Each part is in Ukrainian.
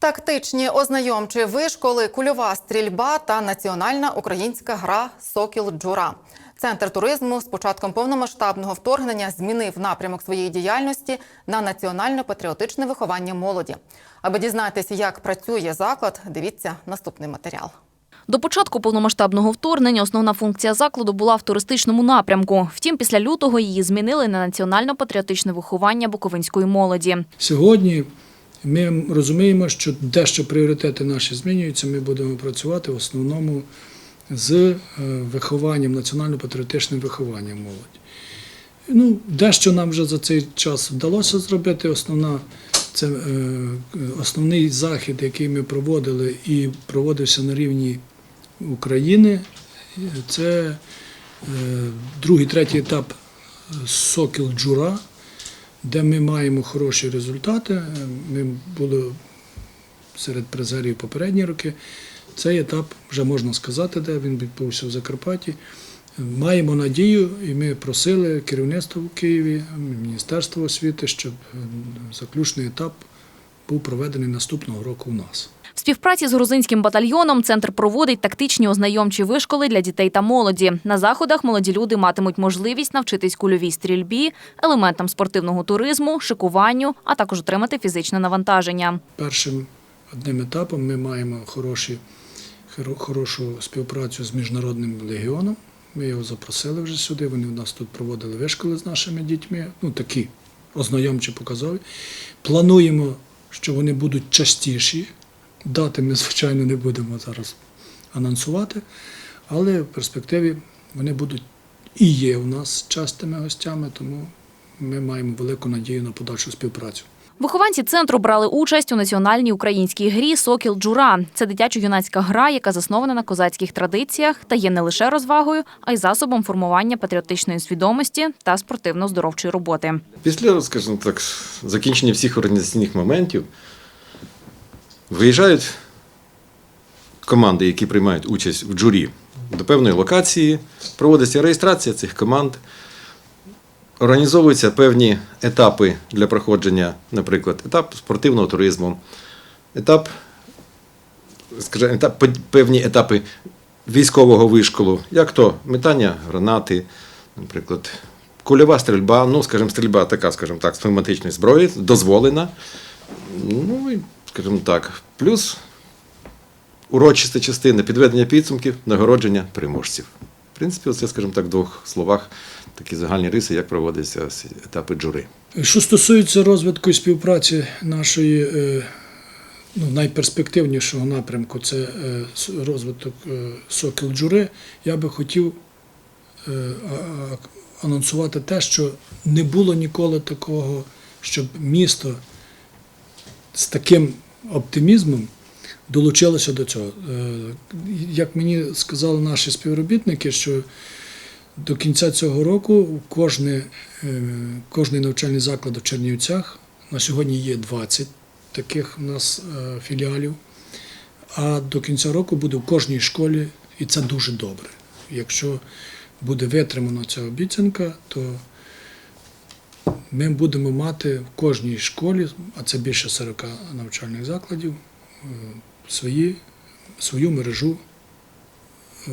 Тактичні ознайомчі вишколи, кульова стрільба та національна українська гра Сокіл Джура. Центр туризму з початком повномасштабного вторгнення змінив напрямок своєї діяльності на національно-патріотичне виховання молоді. Аби дізнатися, як працює заклад, дивіться наступний матеріал. До початку повномасштабного вторгнення основна функція закладу була в туристичному напрямку. Втім, після лютого її змінили на національно-патріотичне виховання буковинської молоді. Сьогодні ми розуміємо, що дещо пріоритети наші змінюються. Ми будемо працювати в основному з е, вихованням, національно-патріотичним вихованням молоді. Ну, дещо нам вже за цей час вдалося зробити. Основна, це е, основний захід, який ми проводили і проводився на рівні України, це е, другий, третій етап Сокіл Джура де ми маємо хороші результати. Ми були серед призерів попередні роки. Цей етап вже можна сказати, де він відбувся в Закарпатті. Маємо надію, і ми просили керівництво в Києві, Міністерство освіти, щоб заключний етап був проведений наступного року у нас. В співпраці з грузинським батальйоном центр проводить тактичні ознайомчі вишколи для дітей та молоді. На заходах молоді люди матимуть можливість навчитись кульовій стрільбі, елементам спортивного туризму, шикуванню, а також отримати фізичне навантаження. Першим одним етапом ми маємо хороші, хорошу співпрацю з міжнародним легіоном. Ми його запросили вже сюди. Вони в нас тут проводили вишколи з нашими дітьми. Ну такі ознайомчі показові. Плануємо, що вони будуть частіші. Дати ми, звичайно, не будемо зараз анонсувати, але в перспективі вони будуть і є у нас частими гостями, тому ми маємо велику надію на подальшу співпрацю. Вихованці центру брали участь у національній українській грі Сокіл Джура. Це дитячо-юнацька гра, яка заснована на козацьких традиціях та є не лише розвагою, а й засобом формування патріотичної свідомості та спортивно-здоровчої роботи. Після, скажімо так, закінчення всіх організаційних моментів виїжджають команди, які приймають участь в джурі до певної локації, проводиться реєстрація цих команд, організовуються певні етапи для проходження, наприклад, етап спортивного туризму, етап, скажімо, етап, певні етапи військового вишколу, як то метання гранати, наприклад, кульова стрільба, ну, скажімо, стрільба така, скажімо так, з пневматичної зброї, дозволена. Ну і, скажімо так, плюс урочиста частина підведення підсумків, нагородження переможців. В принципі, це, скажімо так, в двох словах такі загальні риси, як проводяться етапи джури. Що стосується розвитку і співпраці нашої е, ну, найперспективнішого напрямку, це е, розвиток е, Сокіл Джури, я би хотів анонсувати те, що не було ніколи такого, щоб місто з таким оптимізмом долучилося до цього. Е, Як мені сказали наші співробітники, що до кінця цього року кожне, е, кожний навчальний заклад в Чернівцях на сьогодні є 20 таких у нас е, філіалів. А до кінця року буде в кожній школі, і це дуже добре. Якщо буде витримана ця обіцянка, то ми будемо мати в кожній школі, а це більше 40 навчальних закладів, е, свої, свою мережу е,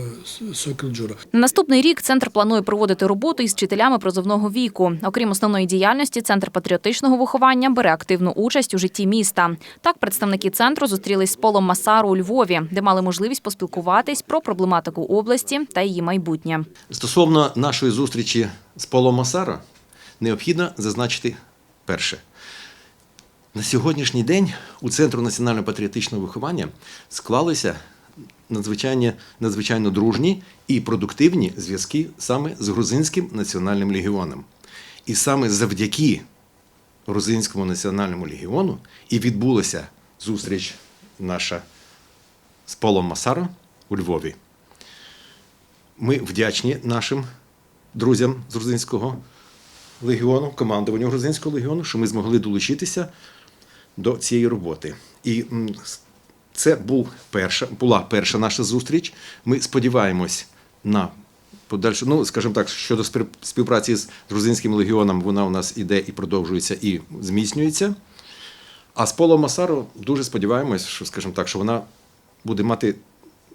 На наступний рік центр планує проводити роботу із вчителями призовного віку. Окрім основної діяльності, центр патріотичного виховання бере активну участь у житті міста. Так, представники центру зустрілись з Полом Масару у Львові, де мали можливість поспілкуватись про проблематику області та її майбутнє. Стосовно нашої зустрічі з Полом Масара, необхідно зазначити перше. На сьогоднішній день у Центру національно-патріотичного виховання склалися надзвичайно, надзвичайно дружні і продуктивні зв'язки саме з Грузинським національним легіоном. І саме завдяки Грузинському національному легіону і відбулася зустріч наша з Полом Масаром у Львові. Ми вдячні нашим друзям з грузинського легіону, командуванню грузинського легіону, що ми змогли долучитися до цієї роботи. І це був перша, була перша наша зустріч. Ми сподіваємось на подальшу, ну, скажімо так, щодо співпраці з грузинським легіоном, вона у нас іде і продовжується, і зміцнюється. А з Поло Масаро дуже сподіваємось, що, скажімо так, що вона буде мати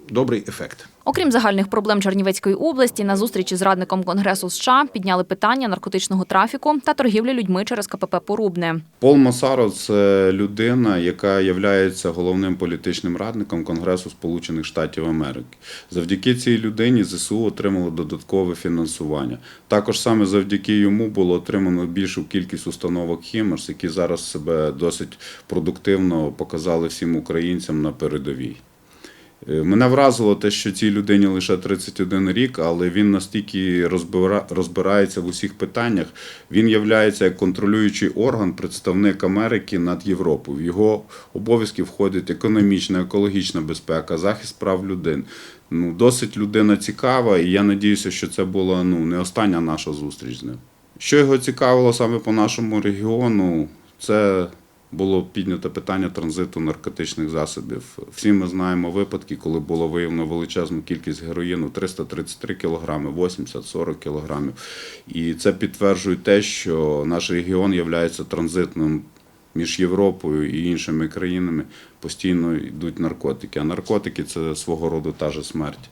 добрий ефект. Окрім загальних проблем Чернівецької області, на зустрічі з радником Конгресу США підняли питання наркотичного трафіку та торгівлі людьми через КПП Порубне. Пол Масаро це людина, яка є головним політичним радником Конгресу Сполучених Штатів Америки. Завдяки цій людині ЗСУ отримало додаткове фінансування. Також саме завдяки йому було отримано більшу кількість установок Хімерс, які зараз себе досить продуктивно показали всім українцям на передовій. Е, Мене вразило те, що цій людині лише 31 рік, але він настільки розбира- розбирається в усіх питаннях. Він являється як контролюючий орган, представник Америки над Європою. В його обов'язки входить економічна, екологічна безпека, захист прав людини. Ну, досить людина цікава, і я надіюся, що це була ну, не остання наша зустріч з ним. Що його цікавило саме по нашому регіону, це було піднято питання транзиту наркотичних засобів. Всі ми знаємо випадки, коли було виявлено величезну кількість героїну 333 кілограми, 80-40 кілограмів. І це підтверджує те, що наш регіон є транзитним між Європою і іншими країнами. Постійно йдуть наркотики. А наркотики це свого роду та же смерть.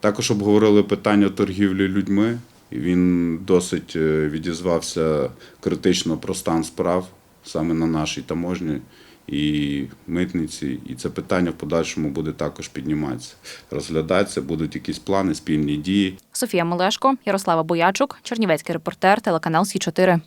Також обговорили питання торгівлі людьми. Він досить е, відізвався критично про стан справ саме на нашій таможні і митниці. І це питання в подальшому буде також підніматися, розглядатися, будуть якісь плани, спільні дії. Софія Мелешко, Ярослава Боячук, Чернівецький репортер, телеканал Сі 4